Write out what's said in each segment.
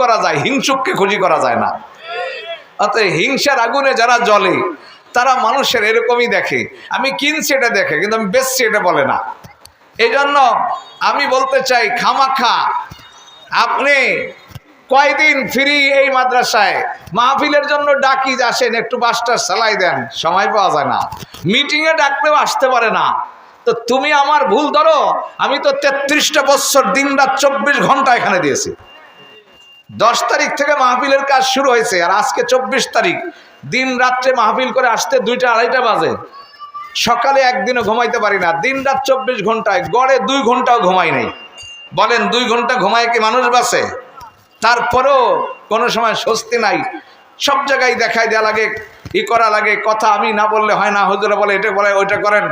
করা যায়, হিংসুককে খুশি করা যায় না। অতএব হিংসার আগুনে যারা জ্বলে, তারা মানুষের এরকমই দেখে। আমি কিনছি এটা দেখে, কিন্তু আমি বেচছি এটা বলে না। এই জন্য আমি বলতে চাই, খামাখা, আপনি কয়দিন ফ্রি এই মাদ্রাসায়? মাহফিলের জন্য ডাকি আসেন, একটু বাসটা চালাই দেন, সময় পাওয়া যায় না। মিটিংয়ে ডাকলেও আসতে পারে না। তো তুমি আমার ভুল ধরো, আমি তো তেত্রিশটা বছর দিন রাত চব্বিশ ঘণ্টা এখানে দিয়েছি। দশ তারিখ থেকে মাহফিলের কাজ শুরু হয়েছে, আর আজকে চব্বিশ তারিখ। দিন রাত্রে মাহফিল করে আসতে দুইটা আড়াইটা বাজে। সকালে একদিনও ঘুমাইতে পারি না, দিন রাত চব্বিশ ঘন্টায়, গড়ে দুই ঘন্টাও ঘুমাই নাই। বলেন, দুই ঘণ্টা ঘুমায় কি মানুষ বাসে তারপরেও কোনো সময় স্বস্তি নাই। সব জায়গায় দেখাই দেওয়া লাগে, ই করা লাগে, কথা আমি না বললে হয় না, হজুরা বলে এটা বলে, ওইটা করেন।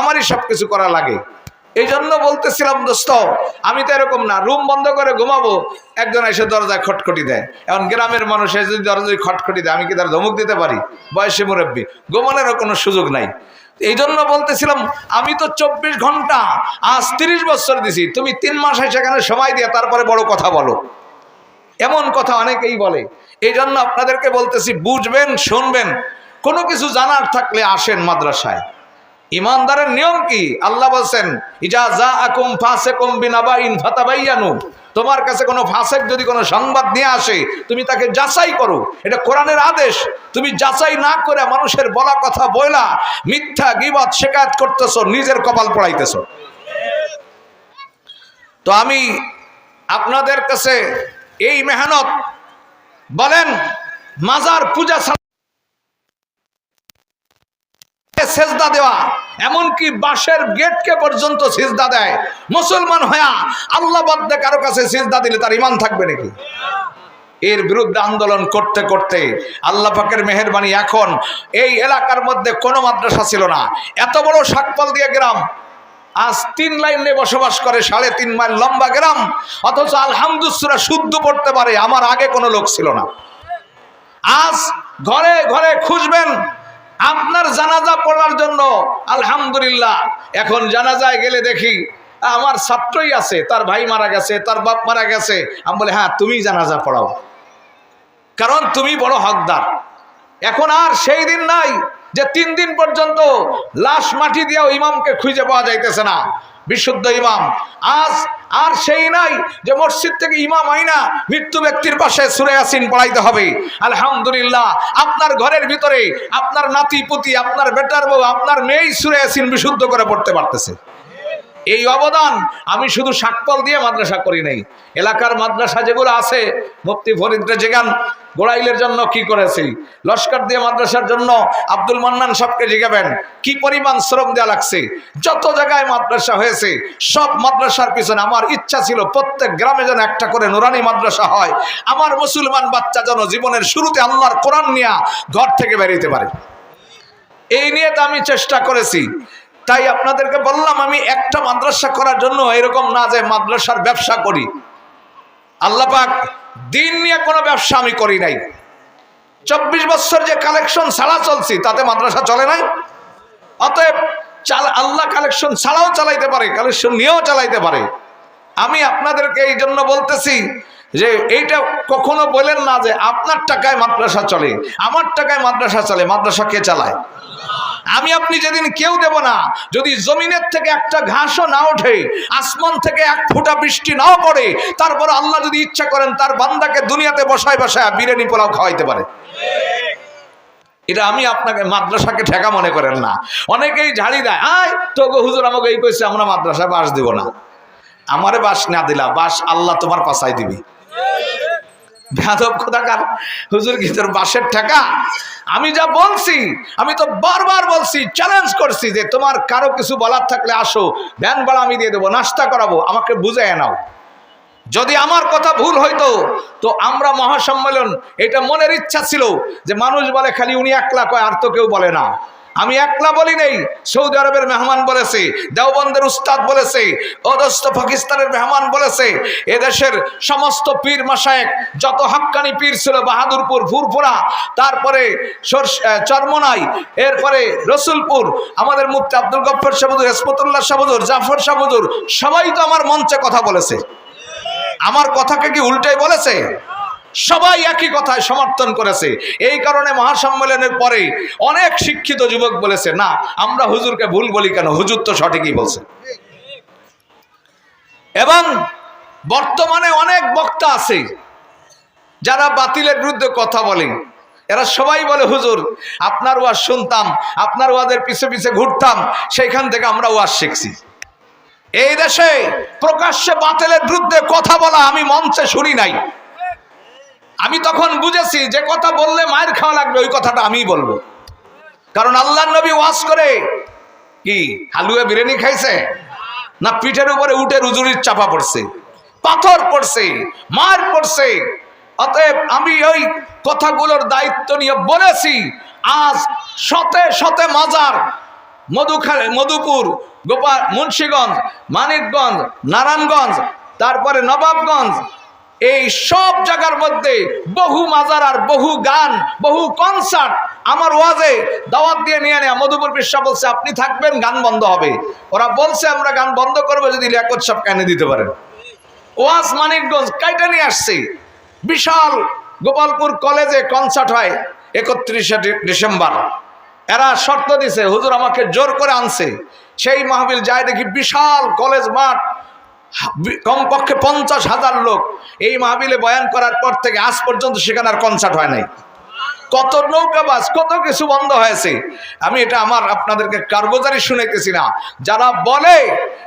আমারই সব কিছু করা লাগে। এই জন্য বলতেছিলাম, দোস্ত, আমি তো এরকম না। রুম বন্ধ করে ঘুমাবো, একজন এসে দরজায় খটখটি দেয়। এখন গ্রামের মানুষ এসে যদি দরজায় খটখটি দেয়, আমি কি তার ধমক দিতে পারি? বয়সে মুরব্বী। ঘুমানোরও কোনো সুযোগ নাই। এই জন্য বলতেছিলাম, আমি তো চব্বিশ ঘণ্টা, আজ তিরিশ বছর দিছি। তুমি তিন মাস সেখানে সময় দিয়ে তারপরে বড় কথা বলো। এমন কথা অনেকেই বলে। এই জন্য আপনাদেরকে বলতেছি, বুঝবেন, শুনবেন। কোনো কিছু জানার থাকলে আসেন মাদ্রাসায়। ইমানদারের নিয়ম কি? আল্লাহ বলছেন, ইজা যা আকুম ফাসে কম বিনাবা ইন ফাতাবাইয়ানু। তোমার কাছে কোনো ফাসেক যদি কোনো সংবাদ নিয়ে আসে, তুমি তাকে যাচাই করো। এটা কোরআনের আদেশ। তুমি যাচাই না করে মানুষের বলা কথা বইলা, মিথ্যা গিবত শেখায়ত করতেছো, নিজের কপাল পড়াইতেছো। তো আমি আপনাদের কাছে এই মেহনত, বলেন, মাজার পূজা ছাড়া সেজদা দেওয়া, এমনকি বাঁশের গেটকে পর্যন্ত সিজদা দেয়। মুসলমান হয়া আল্লাহ বাদ্দে কারও কাছে সিজদা দিলে তার ইমান থাকবে নাকি? এর বিরুদ্ধে আন্দোলন করতে করতে আল্লাহ পাকের মেহরবানি এখন এই এলাকার মধ্যে কোনো মাদ্রাসা ছিল না। এত বড় শাকপাল দিয়ে গ্রাম, আজ তিন লাইনে বসবাস করে, সাড়ে তিন মাইল লম্বা গ্রাম, অথচ আলহামদুসুরা শুদ্ধ পড়তে পারে, আমার আগে কোনো লোক ছিল না। আজ ঘরে ঘরে খুঁজবেন আপনার জানাজা পড়ার জন্য, আলহামদুলিল্লাহ। এখন জানাজায় গেলে দেখি, আমার ছাত্রই আছে, তার ভাই মারা গেছে, তার বাপ মারা গেছে। আমি বলি হ্যাঁ তুমি জানাজা পড়াও। কারণ তুমি বড় হকদার। এখন আর সেই দিন নাই যে তিন দিন পর্যন্ত লাশ মাটি দিয়েও ইমামকে খুঁজে পাওয়া যাইতেছে না। বিশুদ্ধ ইমাম। আজ আর সেই নাই যে মসজিদ থেকে ইমাম আইনা মৃত্যু ব্যক্তির পাশে সুরে আসিন পড়াইতে হবে। আলহামদুলিল্লাহ, আপনার ঘরের ভিতরে আপনার নাতি পুতি আপনার বেটার বউ, আপনার মেয়েই সুরে আসিন বিশুদ্ধ করে পড়তে পারতেছে। এই অবদান আমি শুধু সাকপল দিয়ে মাদ্রাসা করি নাই। এলাকার মাদ্রাসা যেগুলো আছে, মুফতি ফরিদ জেগান, গোড়াইলের জন্য কি করেছি? লস্কর দিয়ে মাদ্রাসার জন্য আব্দুল মান্নান সবকে জিগাবেন। কি পরিমাণ শ্রম দেওয়া লাগছে? যত জায়গায় মাদ্রাসা হয়েছে, সব মাদ্রাসার পিছনে আমার ইচ্ছা ছিল প্রত্যেক গ্রামে যেন একটা করে নুরানি মাদ্রাসা হয়। আমার মুসলমান বাচ্চা যেন জীবনের শুরুতে আল্লাহর কোরআন নিয়ে ঘর থেকে বেরিয়ে পারে। এই নিয়ে তো আমি চেষ্টা করেছি। তাই আপনাদেরকে বললাম, আমি একটা মাদ্রাসা করার জন্য এরকম না যে মাদ্রাসার ব্যবসা করি। আল্লাপাক দিন নিয়ে কোনো ব্যবসা আমি করি নাই। চব্বিশ বছর যে কালেকশন ছাড়া চলছি, তাতে মাদ্রাসা চলে নাই অতএব চাল, আল্লাহ কালেকশন ছাড়াও চালাইতে পারে কালেকশন নিয়েও চালাইতে পারে। আমি আপনাদেরকে এই জন্য বলতেছি যে এইটা কখনো বলেন না যে আপনার টাকায় মাদ্রাসা চলে, আমার টাকায় মাদ্রাসা চলে, মাদ্রাসা কে চালায়? আমি আপনি যেদিন কেউ দেব না, যদি জমিনের থেকে একটা ঘাসও না ওঠে, আসমান থেকে এক ফোঁটা বৃষ্টি নাও পড়ে, তারপর আল্লাহ যদি ইচ্ছা করেন তার বান্দাকে দুনিয়াতে বসায় বসায় বিরিয়ানি পোলাও খাওয়াইতে পারে। এটা আমি আপনাকে মাদ্রাসাকে ঠেকা মনে করেন না। অনেকেই ঝাড়ি দেয়, আয় তো গো হুজুর আমাকে এই কইছে, আমরা মাদ্রাসায় বাস দিব না। আমারে বাস না দিলা, বাস আল্লাহ তোমার পাশায় দিবি। বেয়াদব খোদাকার হুজুর কি তোর বাসের টাকা আমি যা বলছি, আমি তো বারবার বলছি চ্যালেঞ্জ করছি যে তোমার কারও কিছু বলার থাকলে আসো ভ্যান ভাড়া আমি দিয়ে দেবো, নাস্তা করাবো, আমাকে বুঝাই নাও। যদি আমার কথা ভুল হইতো, তো আমরা মহাসম্মেলন, এটা মনের ইচ্ছা ছিল যে মানুষ বলে খালি উনি একলা কয়, আর তো কেউ বলে না। আমি একলা বলি নেই। সৌদি আরবের মেহমান বলেছে, দেওবন্দের উস্তাদ বলেছে অদস্ত পাকিস্তানের মেহমান বলেছে, এদেশের সমস্ত পীর মাসায়েক যত হাক্কানি পীর ছিল, বাহাদুরপুর ফুরফুরা তারপরে চরমনাই, এরপরে রসুলপুর, আমাদের মুফতি আব্দুল গফর সাবুদুর হেসমতুল্লাহ সাবুদুর জাফর সাবুদুর সবাই তো আমার মঞ্চে কথা বলেছে। আমার কথাকে কি উল্টাই বলেছে? সবাই একই কথায় সমর্থন করেছে। এই কারণে মহাসম্মেলনের পরে অনেক শিক্ষিত যুবক বলেছে, না, আমরা হুজুরকে ভুল বলি কেন? হুজুর তো সঠিকই বলছে। এবং বর্তমানে অনেক বক্তা আছে যারা বাতিলের বিরুদ্ধে কথা বলে। এরা সবাই বলে, হুজুর, আপনার ওয়াজ শুনতাম, আপনার ওয়াজের পিছে পিছে ঘুরতাম, সেইখান থেকে আমরা ওয়াজ শিখছি। এই দেশে প্রকাশ্যে বাতিলের বিরুদ্ধে কথা বলা আমি মঞ্চে শুনি নাই। আমি তখন বুঝেছি যে কথা বললে মায়ের খাওয়া লাগবে, ওই কথাটা আমিই বলব। কারণ আল্লাহ নবী ওয়াজ করে, কি, হালুয়া বিরিয়ানি খাইছে? না পিঠের উপরে উঠে রুজুরির চাপা পড়ছে, পাথর পড়ছে, মার পড়ছে। অতএব আমি ওই কথাগুলোর দায়িত্ব নিয়ে বলেছি, আজ শতে শতে মাজার, মধুখালী, মধুপুর গোপাল মুন্সীগঞ্জ, মানিকগঞ্জ, নারায়ণগঞ্জ, তারপরে নবাবগঞ্জ এই সব জায়গার মধ্যে বহু মাজার আর বহু গান, বহু কনসার্ট আমার ওয়াজে দাওয়াত দিয়ে নিয়ে নেয়া। মধুপুর বিশ্বা বলছে, আপনি থাকবেন, গান বন্ধ হবে। ওরা বলছে, আমরা গান বন্ধ করব যদি লিয়াকত সব কেনে দিতে পারেন। ওয়াজ মানিকগঞ্জ কাইটা নিয়ে আসছে। বিশাল গোপালপুর কলেজে কনসার্ট হয় একত্রিশে ডিসেম্বর। এরা শর্ত দিছে, হুজুর আমাকে জোর করে আনছে। সেই মাহবিল যায় দেখি বিশাল কলেজ মাঠ কমপক্ষে পঞ্চাশ হাজার লোক এই মাহবিলে বয়ান করার পর থেকে আজ পর্যন্ত সেখানে আর কনসার্ট হয় নাই। কত নৌকাবাজ কত কিছু বন্ধ হয়েছে। আমি এটা আমার আপনাদেরকে কারগোজারি শুনাইতেছি না। যারা বলে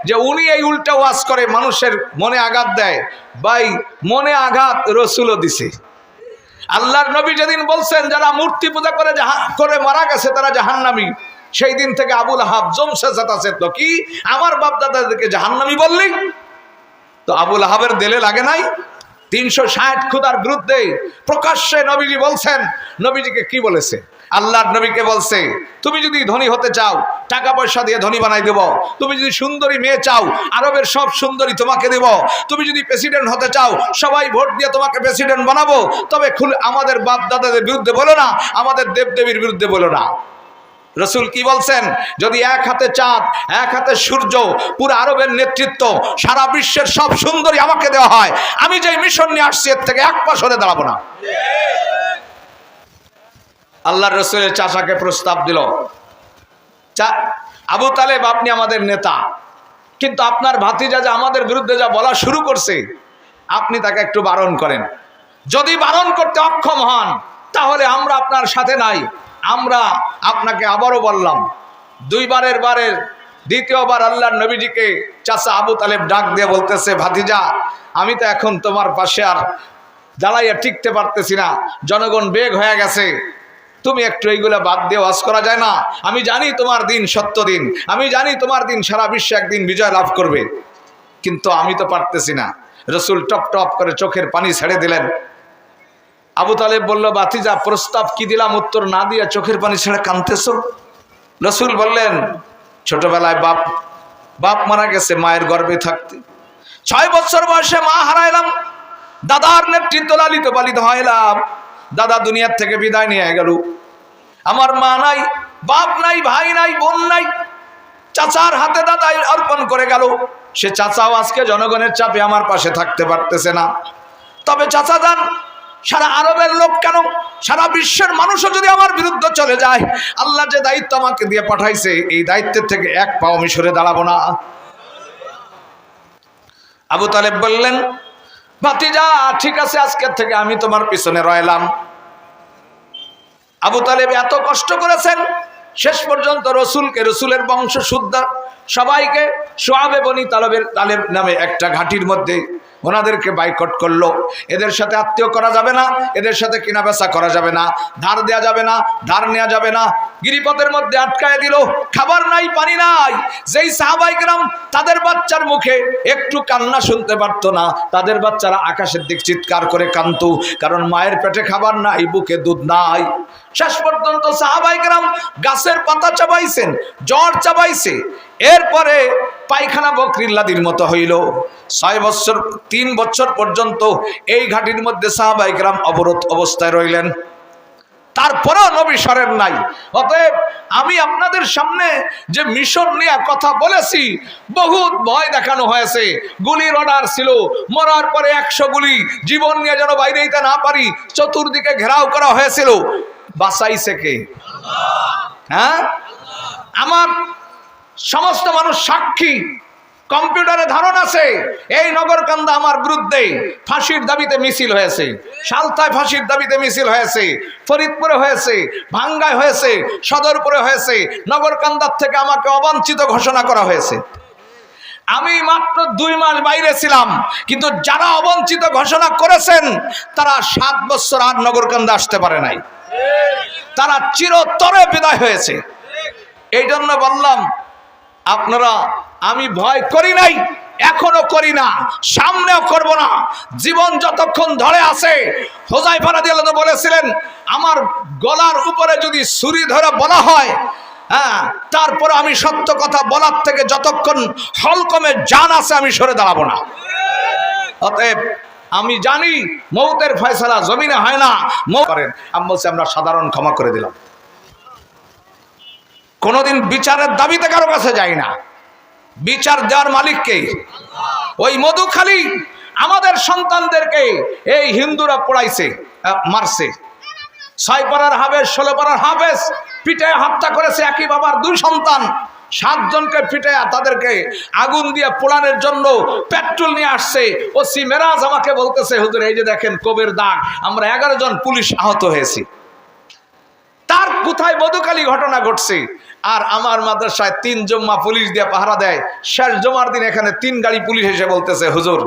যে উনি এই উল্টা ওয়াজ করে মানুষের মনে আঘাত দেয়, ভাই, মনে আঘাত রসুলও দিছে। আল্লাহর নবী যেদিন বলছেন, যারা মূর্তি পূজা করে করে মারা গেছে, তারা জাহান্নামী। সেই দিন থেকে আবুল হাব জমসে চেতাছে তো কি? আমার বাপ দাদাদেরকে জাহান্নামী বললি? তো আবুল আহাবের দেলে লাগে নাই? তিনশো ষাট খুদার বিরুদ্ধে প্রকাশ্যে নবীজি বলছেন, নবীজিকে কি বলেছে? আল্লাহর নবীকে বলছে, তুমি যদি ধনী হতে চাও, টাকা পয়সা দিয়ে ধনী বানাই দেব। তুমি যদি সুন্দরী মেয়ে চাও, আরবের সব সুন্দরী তোমাকে দেব। তুমি যদি প্রেসিডেন্ট হতে চাও, সবাই ভোট দিয়ে তোমাকে প্রেসিডেন্ট বানাবো। তবে খুলে, আমাদের বাপ দাদাদের বিরুদ্ধে বলো না, আমাদের দেবদেবীর বিরুদ্ধে বলো না। রসুল কি বলছেন? যদি এক হাতে চাঁদ, এক হাতে সূর্য, পুরো আরবের নেতৃত্ব, সারা বিশ্বের সব সুন্দরী আমাকে দেওয়া হয়, আমি যে মিশন নিয়ে আসছি, এর থেকে এক পা সরে দাঁড়াবো না। আল্লাহর রসুলের চাষাকে প্রস্তাব দিল। আবু তালেব, আপনি আমাদের নেতা। কিন্তু আপনার ভাতিজা যা আমাদের বিরুদ্ধে যা বলা শুরু করছে, আপনি তাকে একটু বারণ করেন। যদি বারণ করতে অক্ষম হন, তাহলে আমরা আপনার সাথে নাই। আমরা আপনাকে আবারও বললাম, দুইবারের বারের দ্বিতীয়বার আল্লাহর নবীজিকে চাচা আবু তালেব ডাক দিয়ে বলতেছে, ভাতিজা, আমি তো এখন তোমার পাশে আর দাঁড়াইয়া টিকতে পারতেছি না, জনগণ বেগ হয়ে গেছে। তুমি একটু এইগুলো বাদ দিয়ে ওয়াজ করা যায় না। আমি জানি তোমার দিন সত্য দিন, আমি জানি তোমার দিন সারা বিশ্বে একদিন বিজয় লাভ করবে। কিন্তু আমি তো পারতেছি না। রসুল টপ টপ করে চোখের পানি ছেড়ে দিলেন। আবু তালেব বলল, বাতিজা, প্রস্তাব কি দিলাম? উত্তর না দিয়ে চোখের পানি ছেড়ে কানতেছ রসুল বললেন, ছোটবেলায় বাপ বাপ মারা গেছে মায়ের গর্ভে থাকতে। ছয় বছর বয়সে মা হারাইলাম, দাদার নেতৃত্ব লালিত পালিত হইলাম, দাদা দুনিয়ার থেকে বিদায় নিয়ে গেল। আমার মা নাই, বাপ নাই, ভাই নাই, বোন নাই, চাচার হাতে দাদাই অর্পণ করে গেল। সে চাচাও আজকে জনগণের চাপে আমার পাশে থাকতে পারতেছে না। তবে চাচা যান সারা আরবের লোক কেন? সারা বিশ্বের মানুষও যদি আমার বিরুদ্ধে চলে যায়, আল্লাহ যে দায়িত্ব আমাকে দিয়ে পাঠাইছে, এই দায়িত্বের থেকে এক পাও আমি সরে দাঁড়াবো না। আবু তালেব বললেন, ভাতিজা, ঠিক আছে, আজকের থেকে আমি তোমার পিছনে রইলাম। আবু তালেব এত কষ্ট করেছেন, শেষ পর্যন্ত রসুলকে, রসুলের বংশ শুদ্ধ সবাইকে সোয়াবে বনি তালবের তালেব নামে একটা ঘাটির মধ্যে ওনাদেরকে বাইকট করল। এদের সাথে আত্মীয় করা যাবে না, এদের সাথে কেনা বেচা করা যাবে না, ধার দেওয়া যাবে না, ধার নেওয়া যাবে না। গিরিপথের মধ্যে আটকায় দিল, খাবার নাই, পানি নাই। যেই সাহাবাইকরাম তাদের বাচ্চার মুখে একটু কান্না শুনতে পারতো না, তাদের বাচ্চারা আকাশের দিক চিৎকার করে কান্তু কারণ মায়ের পেটে খাবার নাই, বুকে দুধ নাই। শেষ পর্যন্ত সাহাবাইকরাম গাছের পাতা চাবাইছেন, জ্বর চাবাইছে। এরপরে পায়খানা বকরিল্লাদির মতো হইল। ছয় বছর, তিন বছর পর্যন্ত এই ঘাটির মধ্যে সাহাবাইকরাম অবরোধ অবস্থায় রইলেন। তারপরেও নবী সরেন নাই। অতএব আমি আপনাদের সামনে যে মিশন নিয়ে কথা বলেছি, বহুত ভয় দেখানো হয়েছে। গুলির অর্ডার ছিল। মরার পরে একশো গুলি। জীবন নিয়ে যেন বাইরে দিতে না পারি, চতুর্দিকে ঘেরাও করা হয়েছিল। বাঁচাইছে কে? হ্যাঁ? আমার সমস্ত মানুষ সাক্ষী। কম্পিউটারে ধারণ আছে। এই নগরকান্দা আমার বিরুদ্ধে ফাঁসির দাবিতে মিছিল হয়েছে। সালতায় ফাঁসির দাবিতে মিছিল হয়েছে। ফরিদপুরে হয়েছে। ভাঙ্গায় হয়েছে। সদরপুরে হয়েছে। নগরকান্দার থেকে আমাকে অবাঞ্ছিত ঘোষণা করা হয়েছে। আমি মাত্র দুই মাস বাইরে ছিলাম, কিন্তু যারা অবঞ্চিত ঘোষণা করেছেন, তারা সাত বছর আর নগরকান্দা আসতে পারে নাই। তারা চিরতরে বিদায় হয়েছে। এই জন্য বললাম, আপনারা, আমি ভয় করি নাই, এখনও করি না, সামনেও করব না। জীবন যতক্ষণ ধরে আছে হোজাই ফারাদি আল্লাহ বলেছিলেন, আমার গলার উপরে যদি ছুরি ধরে বলা হয় হ্যাঁ তারপর আমি সত্য কথা বলার থেকে যতক্ষণ হলকমে জান আছে, আমি সরে দাঁড়াবো না। অতএব আমি জানি মৌতের ফয়সালা জমিনে হয় না। মৌ করেন। আমি বলছি, আমরা সাধারণ ক্ষমা করে দিলাম। কোনোদিন বিচারের দাবিতে কারও কাছে যাই না। বিচার দেওয়ার মালিককে, ওই মধুখালী আমাদের সন্তানদেরকে এই হিন্দুরা পড়াইছে মারছে। ছয় পাড়ার হাবেস ষোলো পাড়ার হাবেস পিঠে হত্যা করেছে একই বাবার দুই সন্তান। সাতজনকে পিঠে তাদেরকে আগুন দিয়ে পোড়ানোর জন্য পেট্রোল নিয়ে আসছে। ও সি মেরাজ আমাকে বলতেছে, হুজুর, এই যে দেখেন কবের দাগ, আমরা এগারো জন পুলিশ আহত হয়েছি। তার কোথায় মধুকালী ঘটনা ঘটছে? আর আমার মাদ্রাসায় তিন জম্মা পুলিশ দিয়ে পাহারা দেয়। শেষ জমার দিন এখানে তিন গাড়ি পুলিশ এসে বলতেছে, হুজুর,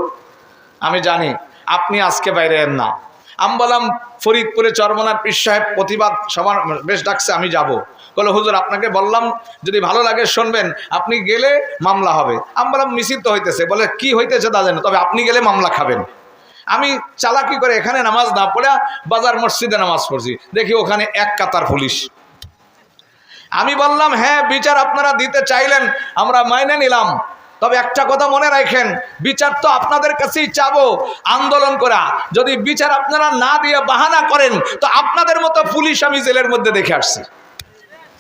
আমি জানি, আপনি আজকে বাইরে না। আমি বললাম, ফরিদপুরে চরমনার পীর সাহেব প্রতিবাদ সবার বেশ ডাকছে, আমি যাব। বলে হুজুর, আপনাকে বললাম, যদি ভালো লাগে শুনবেন, আপনি গেলে মামলা হবে। আমি বললাম মিছিল হইতেছে। বলে, কি হইতেছে তা জানেন তবে আপনি গেলে মামলা খাবেন। আমি চালাকি করে এখানে নামাজ না পড়ে বাজার মসজিদে নামাজ পড়ছি। দেখি ওখানে এক কাতার পুলিশ। আমি বললাম হ্যাঁ বিচার আপনারা দিতে চাইলেন, আমরা মাইনে নিলাম। তবে একটা কথা মনে রাখেন, বিচার তো আপনাদের কাছেই চাবো, আন্দোলন করা। যদি বিচার আপনারা না দিয়ে বাহানা করেন, তো আপনাদের মতো পুলিশ আমি জেলের মধ্যে দেখে আসছি।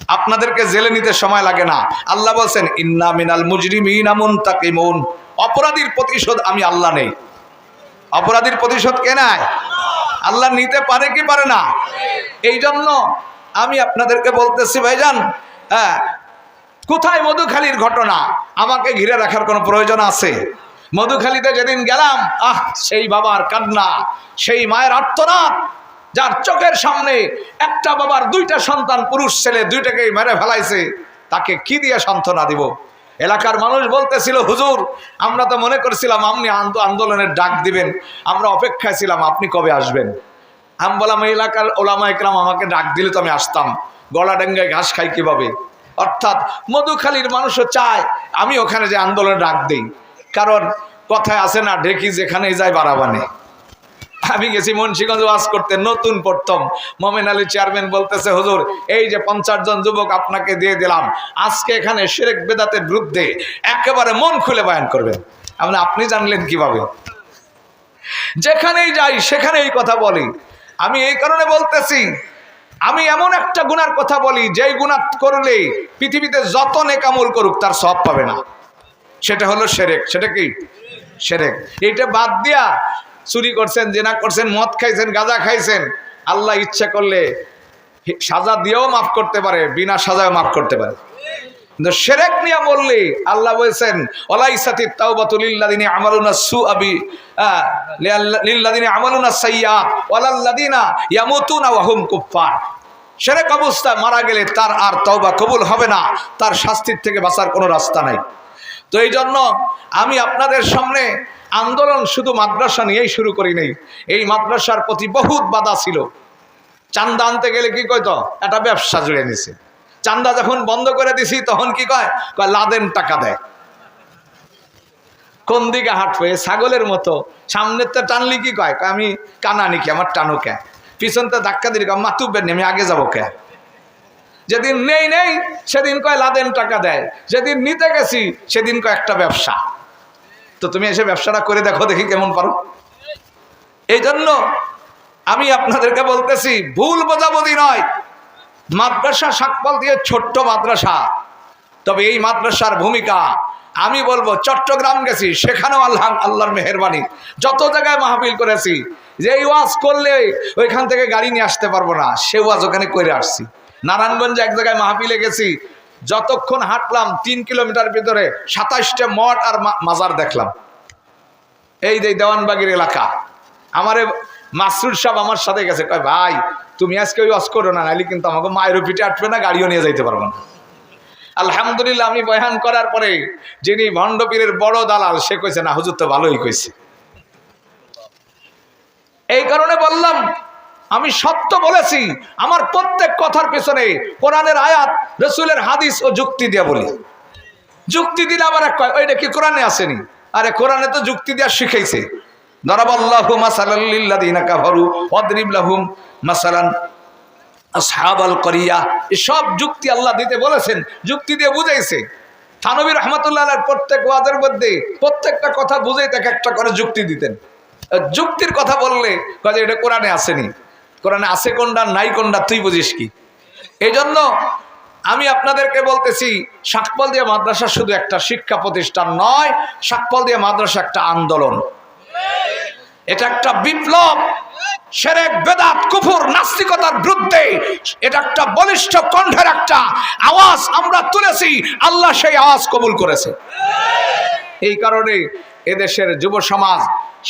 আপনাদেরকে জেলে নিতে সময় লাগে না। আল্লাহ বলছেন, ইন্না মিনাল মুজরিমিন আমুন তাকিমুন অপরাধীর প্রতিশোধ আমি আল্লাহ নেই। অপরাধীর প্রতিশোধ কে নেয়? আল্লাহ নিতে পারে কি পারে না? এই জন্য আমি আপনাদেরকে বলতেছি, ভাইজান হ্যাঁ কোথায় মধুখালীর ঘটনা? আমাকে ঘিরে রাখার কোনো প্রয়োজন আছে? মধুখালীতে যেদিন গেলাম, আহ, সেই বাবার কান্না, সেই মায়ের আর্তনাদ যার চোখের সামনে একটা বাবার, দুইটা সন্তান, পুরুষ, ছেলে দুইটাকেই মেরে ফেলাইছে, তাকে কি দিয়ে সান্ত্বনা দিব? এলাকার মানুষ বলতেছিল, হুজুর, আমরা তো মনে করছিলাম আপনি আন্দো- আন্দোলনের ডাক দিবেন, আমরা অপেক্ষায় ছিলাম, আপনি কবে আসবেন? আমি বললাম, এই এলাকার ওলামা একরাম আমাকে ডাক দিলে তো আমি আসতাম, গলা ডেঙ্গায় ঘাস খাই কীভাবে? অর্থাৎ মধুখালীর মানুষও চায়, আমি ওখানে যে আন্দোলনে ডাক দিই। কারণ কথায় আছে না, ঢেকি যেখানেই যায় বাড়াবানে আমি গেছি মুন্সিগঞ্জ ওয়াজ করতে, নতুন প্রথম। মোমেন আলী চেয়ারম্যান বলতেছে, হুজুর, এই যে পঞ্চাশ জন যুবক আপনাকে দিয়ে দিলাম। আজকে এখানে শিরেক বেদাতের বিরুদ্ধে একেবারে মন খুলে বয়ান করবেন। আপনি আপনি জানলেন কীভাবে? যেখানেই যাই, সেখানেই কথা বলি। আমি এই কারণে বলতেছি, আমি এমন একটা গুনার কথা বলি, যেই গুণা করলে পৃথিবীতে যত নেকামল করুক, তার সব পাবে না। সেটা হলো সেরেক সেটা কি? সেরেক এইটা বাদ দিয়া চুরি করছেন, জেনা করছেন, মদ খাইছেন, গাঁজা খাইছেন, আল্লাহ ইচ্ছা করলে সাজা দিয়েও মাফ করতে পারে, বিনা সাজায় মাফ করতে পারে। সেরেক নিয়ে বললে আল্লাহ বলছেন আমালুনা সু আবি লিল্লাদিনী আমালুনা সেরেক অবস্থায় মারা গেলে তার আর তওবা কবুল হবে না, তার শাস্তির থেকে বাঁচার কোনো রাস্তা নাই। তো এই জন্য আমি আপনাদের সামনে আন্দোলন শুধু মাদ্রাসা নিয়েই শুরু করি নেই। এই মাদ্রাসার প্রতি বহুত বাধা ছিল। চান্দা আনতে গেলে কি কইতো? একটা ব্যবসা জুড়ে নিছে। চান্দা যখন বন্ধ করে দিছি তখন কি কয়? কয় লাদেন টাকা দেয়। কোন দিকে হাঁটবে? ছাগলের মতো। সামনের তো টানলি কি কয়? আমি কানা নিকি আমার টানো কে? পিছন তো ধাক্কা দিলি মাতুবেন নি, আমি আগে যাব কে? যেদিন নেই নেই সেদিন কয় লাদেন টাকা দেয়। যেদিন নিতে গেছি সেদিন কয় একটা ব্যবসা। তো তুমি এসে ব্যবসাটা করে দেখো, দেখি কেমন পারো। এই জন্য আমি আপনাদেরকে বলতেছি, ভুল বোঝাবুঝি নয়। মাদ্রাসা সাকপাল দিয়ে ছোট্ট মাদ্রাসা। তবে এই মাদ্রাসার ভূমিকা, আমি বলব, চট্টগ্রাম গেছি, সেখানেও আল্লাহ, আল্লাহর মেহরবানি। যত জায়গায় মাহফিল করেছি, যে এই ওয়াজ করলে ওইখান থেকে গাড়ি নিয়ে আসতে পারব না, সে ওয়াজ ওখানে করে আসছি। নারায়ণগঞ্জে এক জায়গায় মাহফিলে গেছি যতক্ষণ হাঁটলাম তিন কিলোমিটার ভিতরে সাতাশটা মঠ আর মাজার দেখলাম। এই যে দেওয়ানবাগির এলাকা, আমারে মাসরুর সাহেব আমার সাথে গেছে, কয়, ভাই, তুমি আজকে ওই অস করো না নাহলে কিন্তু আমাকে মায়ের পিঠে আটবে না, গাড়িও নিয়ে যাইতে পারব না। আলহামদুলিল্লাহ, আমি বয়ান করার পরে যিনি ভণ্ডপীরের বড় দালাল, সে কইছে, না, হুজুর তো ভালোই কইছে। এই কারণে বললাম আমি সত্য বলেছি, আমার প্রত্যেক কথার পেছনে কোরআনের আয়াত, রসুলের হাদিস ও যুক্তি দিয়ে বলি। যুক্তি দিলে আবার এক ওইটা কি কোরআনে আসেনি? আরে কোরআনে তো যুক্তি দেওয়া লাহুম মাসালান করিয়া। যুক্তি আল্লাহ দিতে বলেছেন, যুক্তি দিয়ে বুঝাইছে। প্রত্যেক মধ্যে প্রত্যেকটা কথা তাকে একটা করে যুক্তি দিতেন। যুক্তির কথা বললে এটা কোরআনে আসেনি। কোরআনে আছে কোনটা, নাই কোনটা, তুই বুঝিস কি? এই জন্য আমি আপনাদেরকে বলতেছি, শাকপাল দিয়া মাদ্রাসা শুধু একটা শিক্ষা প্রতিষ্ঠান নয়, শাকপাল দিয়া মাদ্রাসা একটা আন্দোলন। এটা একটা বিপ্লব, সেরেক বেদাত, কুফুর, নাস্তিকতার বিরুদ্ধে, এটা একটা বলিষ্ঠ কণ্ঠের একটা আওয়াজ আমরা তুলেছি, আল্লাহ সেই আওয়াজ কবুল করেছে। এই কারণে এদেশের যুব সমাজ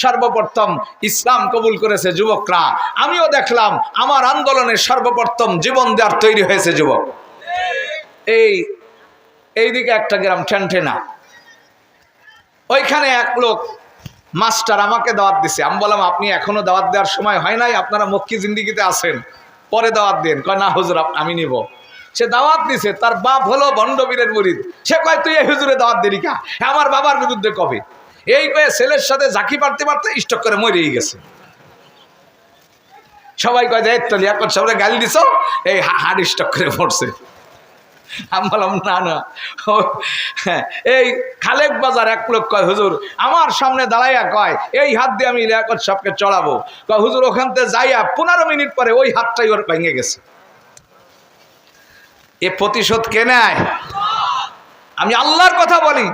সর্বপ্রথম ইসলাম কবুল করেছে যুবকরা। আমিও দেখলাম আমার আন্দোলনে সর্বপ্রথম জীবন দেওয়ার তৈরি হয়েছে যুবক। এই, এইদিকে একটা গ্রাম ঠেনঠেনা। ওইখানে এক লোক মাস্টার আমাকে দাওয়াত দিছে। আমি বললাম, আপনি এখনও দাওয়াত দেওয়ার সময় হয় নাই? আপনারা মক্কি জিন্দিগিতে আছেন। পরে দাওয়াত দেন। কয়, না হুজুর আমি নিব। সে দাওয়াত দিছে, তার বাপ হলো ভণ্ডবীরের মুরিদ। সে কয়, তুই এই হুজুরে দাওয়াত দিলি কা? আমার বাবার বিরুদ্ধে কবে? এই কয়ে ছেলের সাথে ঝাঁকি পারতে পারতে স্টক করে মরেই গেছে। সবাই কয় যে তো লিয়াকত সবাই গালি দিছ? এই হাড় স্টক করে পড়ছে আমি বললাম না না। হ্যাঁ, এই খালেক বাজার এক লোক কয় হুজুর আমার সামনে দাঁড়াইয়া কয় এই হাত দিয়ে আমি লিয়াকত সবকে চড়াবো। কয় হুজুর ওখান থেকে যাইয়া পনেরো মিনিট পরে ওই হাতটাই ওর ভেঙে গেছে। এ প্রতিশোধ কে নেয়? আমি আল্লাহর কথা বলি।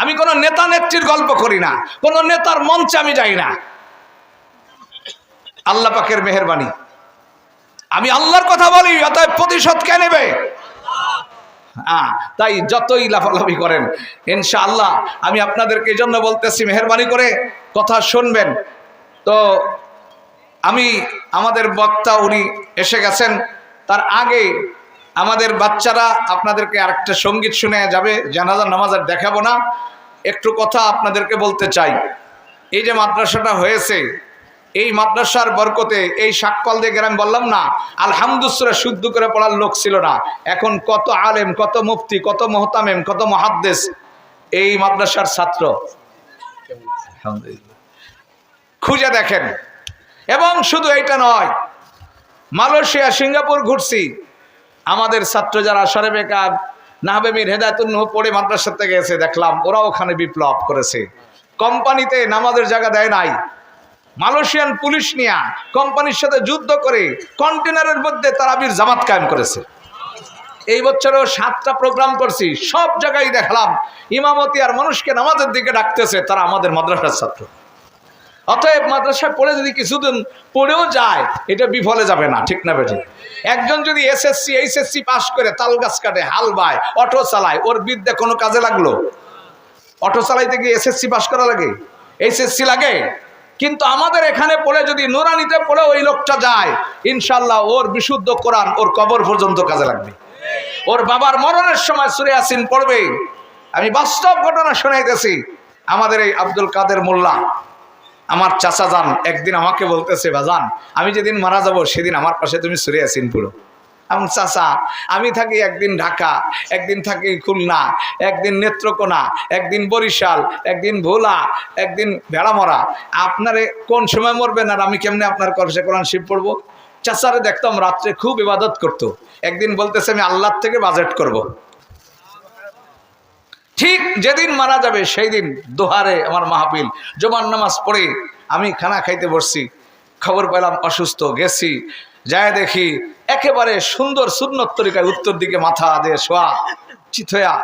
আমি কোনো নেতা নেত্রীর গল্প করি না, কোনো নেতার মঞ্চে আমি যাই না। আল্লাহ পাকের মেহরবানি। আমি আল্লাহর কথা বলি, অতএব প্রতিশোধ কে নেবে? তাই যতই লাফালাফি করেন, ইনশাআল্লাহ আমি আপনাদেরকে এই জন্য বলতেছি, মেহরবানি করে কথা শুনবেন। তো আমি, আমাদের বক্তা উনি এসে গেছেন, তার আগে আমাদের বাচ্চারা আপনাদেরকে আরেকটা সংগীত শুনে যাবে জানাজার নামাজ আর দেখাবো না। একটু কথা আপনাদেরকে বলতে চাই। এই যে মাদ্রাসাটা হয়েছে, এই মাদ্রাসার বরকতে এই শাকপাল দিয়ে গ্রাম বললাম না আলহামদুসরা শুদ্ধ করে পড়ার লোক ছিল না। এখন কত আলেম, কত মুফতি, কত মোহতামেম, কত মহাদ্দেশ এই মাদ্রাসার ছাত্র। খুঁজে দেখেন। এবং শুধু এইটা নয়, মালয়েশিয়া, সিঙ্গাপুর ঘুরছি। আমাদের ছাত্র যারা সরেবেকা নাহবেমির হেদায়তুল পড়ে মাদ্রাসা থেকে এসে দেখলাম ওরা ওখানে বিপ্লব করেছে। কোম্পানিতে নামাজের জায়গা দেয় নাই। মালয়েশিয়ান পুলিশ নিয়া কোম্পানির সাথে যুদ্ধ করে কন্টেনারের মধ্যে তারাবির জামাত কায়েম করেছে। এই বছরও সাতটা প্রোগ্রাম করছি, সব জায়গায় দেখলাম ইমামতি আর মানুষকে নামাজের দিকে ডাকতেছে, তারা আমাদের মাদ্রাসার ছাত্র। অতএব মাদ্রাসায় পড়ে যদি কিছুদিন পড়েও যায়, এটা বিফলে যাবে না, ঠিক না বেঠিক? একজন যদি এসএসসি এইচএসসি পাস করে, তাল গাছ কাটে, হাল বায়, অটো চালায়, ওর বিদ্যা কোনো কাজে লাগল? অটো চালাইতে গিয়ে এসএসসি পাস করা লাগে? এইচএসসি লাগে? কিন্তু আমাদের এখানে পড়ে যদি নোরানিতে পড়ে ওই লোকটা যায় ইনশাল্লাহ ওর বিশুদ্ধ কোরআন ওর কবর পর্যন্ত কাজে লাগবে। ওর বাবার মরণের সময় সুরে আসিন পড়বে। আমি বাস্তব ঘটনা শোনাইতেছি। আমাদের এই আব্দুল কাদের মোল্লা আমার চাচা যান, একদিন আমাকে বলতেছে, বাজান, আমি যেদিন মারা যাব, সেদিন আমার পাশে তুমি সুরে আসিন পুরো। আমি চাচা, আমি থাকি একদিন ঢাকা, একদিন থাকি খুলনা, একদিন নেত্রকোনা, একদিন বরিশাল, একদিন ভোলা, একদিন ভেড়ামরা। আপনারে কোন সময় মরবেন আর আমি কেমনে আপনার কলসে কোরআন শিব পড়ব? চাচারে দেখতাম রাত্রে খুব ইবাদত করতো। একদিন বলতেছে, আমি আল্লাহর থেকে বাজেট করব। ঠিক যেদিন মারা যাবে সেই দিন দোহারে আমার মাহফিল। জমান নামাজ পড়ে আমি খানা খাইতে বসছি, খবর পেলাম অসুস্থ, গেছি। যায় দেখি একেবারে সুন্দর সুন্নত তরিকায় উত্তর দিকে মাথা দিয়ে শোয়া হইয়া